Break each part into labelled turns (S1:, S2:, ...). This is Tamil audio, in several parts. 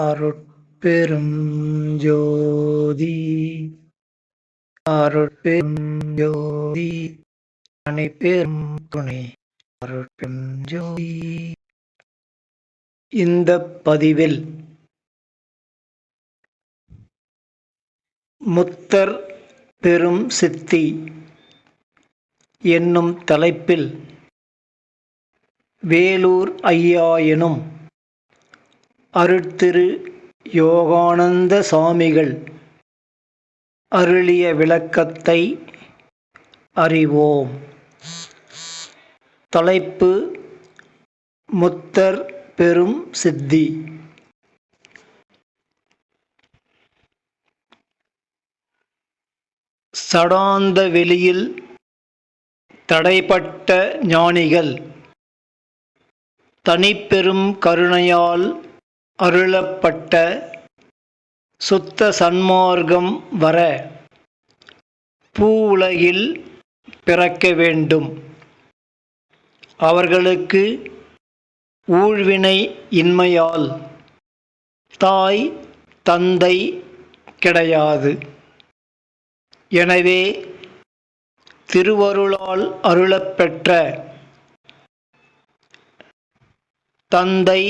S1: அருட்பெரும் ஜோதி அருட்பெரும் ஜோதி அணை பெரும் துணை அருட்பெரும் ஜோதி இந்த பதிவில் முத்தர் பெரும் சித்தி என்னும் தலைப்பில் வேலூர் ஐயா எனும் அருட்திரு யோகானந்த சாமிகள் அருளிய விளக்கத்தை அறிவோம் தலைப்பு முத்தர் பெரும் சித்தி சடாந்த வெளியில் தடைப்பட்ட ஞானிகள் தனிப்பெரும் கருணையால் அருளப்பட்ட சுத்த சன்மார்க்கம் வர பூ உலகில் பிறக்க வேண்டும் அவர்களுக்கு ஊழ்வினை இன்மையால் தாய் தந்தை கிடையாது எனவே திருவருளால் அருளப்பெற்ற தந்தை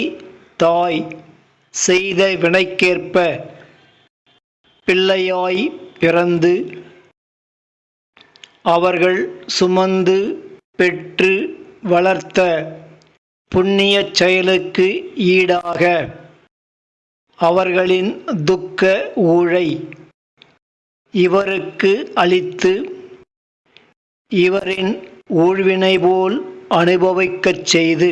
S1: தாய் செய்த வினைக்கேற்ப பிள்ளையாய் பிறந்து அவர்கள் சுமந்து பெற்று வளர்த்த புண்ணிய செயலுக்கு ஈடாக அவர்களின் துக்க ஊழை இவருக்கு அளித்து இவரின் ஊழ்வினை போல் அனுபவிக்கச் செய்து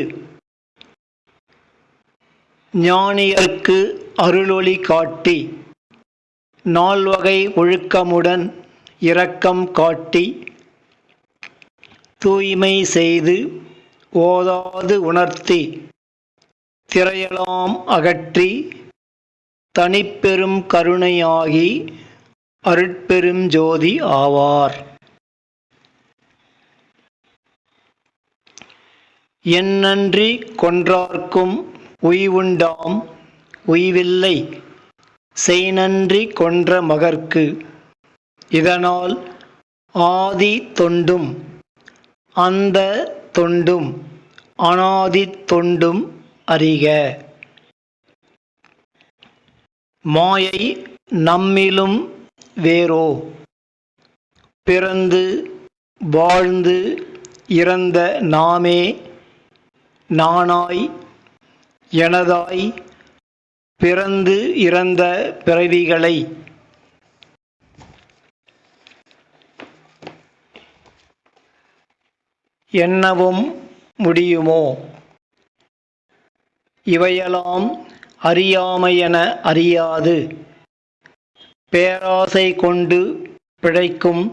S1: ஞானியர்க்கு அருளொளி காட்டி நால்வகை ஒழுக்கமுடன் இரக்கம் காட்டி தூய்மை செய்து ஓதாது உணர்த்தி திரையலாம் அகற்றி தனிப்பெரும் கருணையாகி அருட்பெரும் ஜோதி ஆவார் என்னன்றி கொன்றார்க்கும் உய்வுண்டாம் உய்வில்லை செய்நன்றி கொன்ற மகர்க்கு இதனால் ஆதி தொண்டும் அந்த தொண்டும் அனாதி தொண்டும் அறிக மாயை நம்மிலும் வேறோ பிறந்து வாழ்ந்து இறந்த நாமே நானாய் எனதாய் பிறந்து இறந்த பிறவிகளை எண்ணவும் முடியுமோ இவையெல்லாம் அறியாமை என அறியாது பேராசை கொண்டு பிழைக்கும்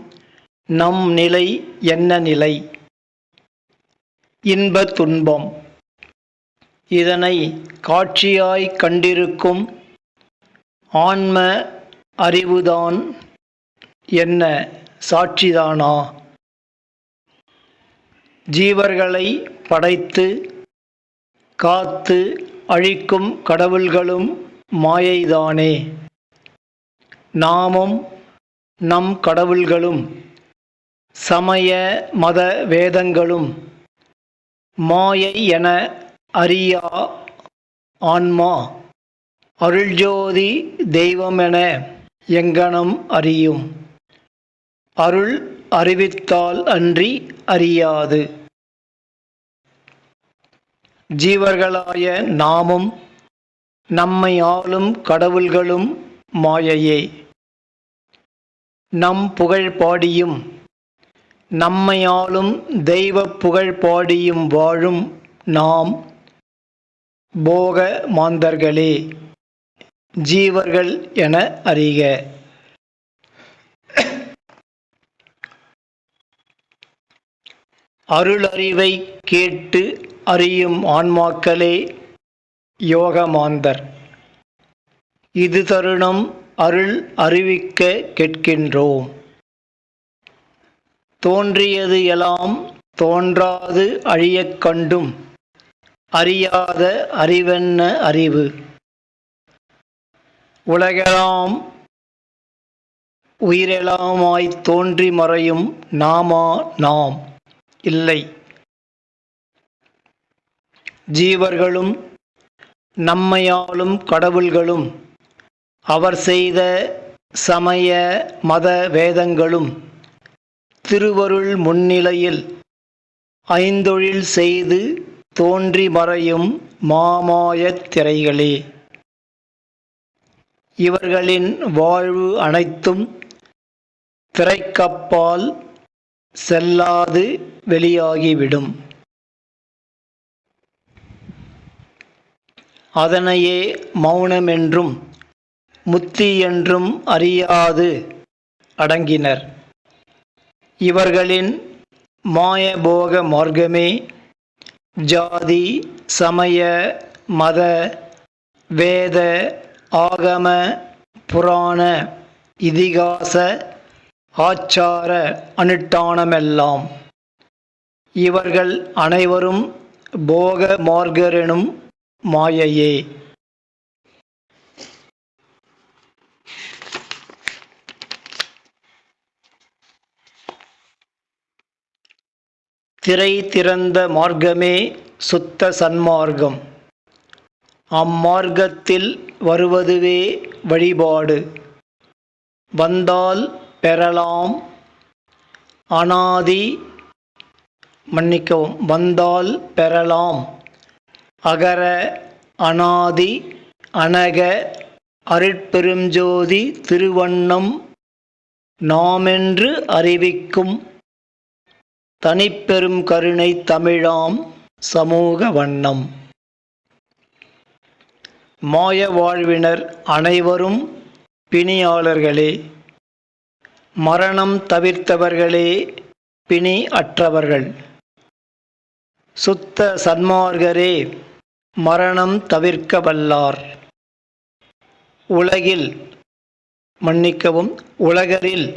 S1: நம் நிலை என்ன நிலை இன்பத் துன்பம் இதனை காட்சியாய் கண்டிருக்கும் ஆன்ம அறிவுதான் என்ன சாட்சிதானா ஜீவர்களை படைத்து காத்து அழிக்கும் கடவுள்களும் மாயைதானே நாமும் நம் கடவுள்களும் சமய மத வேதங்களும் மாயை என அரியா ஆன்மா அருள்ஜோதி தெய்வமென எங்கனம் அறியும் அருள் அறிவித்தால் அன்றி அறியாது ஜீவர்களாய நாமும் நம்மை ஆளும் கடவுள்களும் மாயையே நம் புகழ் பாடியும் நம்மை ஆளும் தெய்வ புகழ் பாடியும் வாழும் நாம் போக மாந்தர்களே ஜீவர்கள் என அறிக அருளறிவை கேட்டு அறியும் ஆன்மாக்களே யோகமாந்தர் இது தருணம் அருள் அறிவிக்க கேட்கின்றோம் தோன்றியது எல்லாம் தோன்றாது அழியக் கண்டும் அறியாத அறிவென்ன அறிவு உலகெலாம் உயிரெலாமாய் தோன்றி மறையும் நாமா நாம் இல்லை ஜீவர்களும் நம்மையாலும் கடவுள்களும் அவர் செய்த சமய மத வேதங்களும் திருவருள் முன்னிலையில் ஐந்தொழில் செய்து தோன்றி மறையும் மாமாயத் திரைகளே இவர்களின் வாழ்வு அனைத்தும் திரைக்கப்பால் செல்லாது வெளியாகிவிடும் அதனையே மௌனமென்றும் முத்தி என்றும் அறியாது அடங்கினர் இவர்களின் மாயபோக மார்க்கமே ஜாதி சமய மத வேத ஆகம புராண இதிகாச ஆச்சார அனுட்டானமெல்லாம் இவர்கள் அனைவரும் போக மார்கரெனும் மாயையே திரை திறந்த மார்க்கமே சுத்த சன்மார்க்கம் அம்மார்க்கத்தில் வருவதுவே வழிபாடு வந்தால் பெறலாம் அனாதி மன்னிக்கவும் வந்தால் பெறலாம் அகர அனாதி அனக அருட்பெருஞ்சோதி திருவண்ணம் நாமென்று அறிவிக்கும் தனிப்பெரும் கருணை தமிழாம் சமூக வண்ணம் மாய வாழ்வினர் அனைவரும் பிணியாளர்களே மரணம் தவிர்த்தவர்களே பிணி அற்றவர்கள் சுத்த சன்மார்கரே மரணம் தவிர்க்க வல்லார் உலகில் மன்னிக்கவும் உலகரில்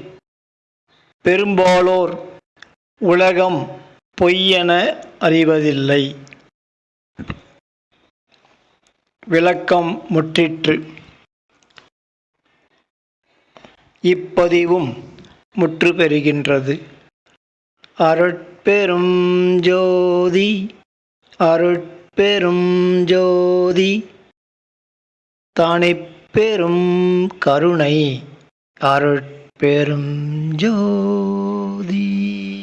S1: பெரும்பாலோர் உலகம் பொய்யென அறிவதில்லை விளக்கம் முற்றிற்று இப்பதிவும் முற்று பெறுகின்றது அருட்பெரும் ஜோதி அருட்பெரும் ஜோதி தானே பெரும் கருணை அருட்பெரும் ஜோதி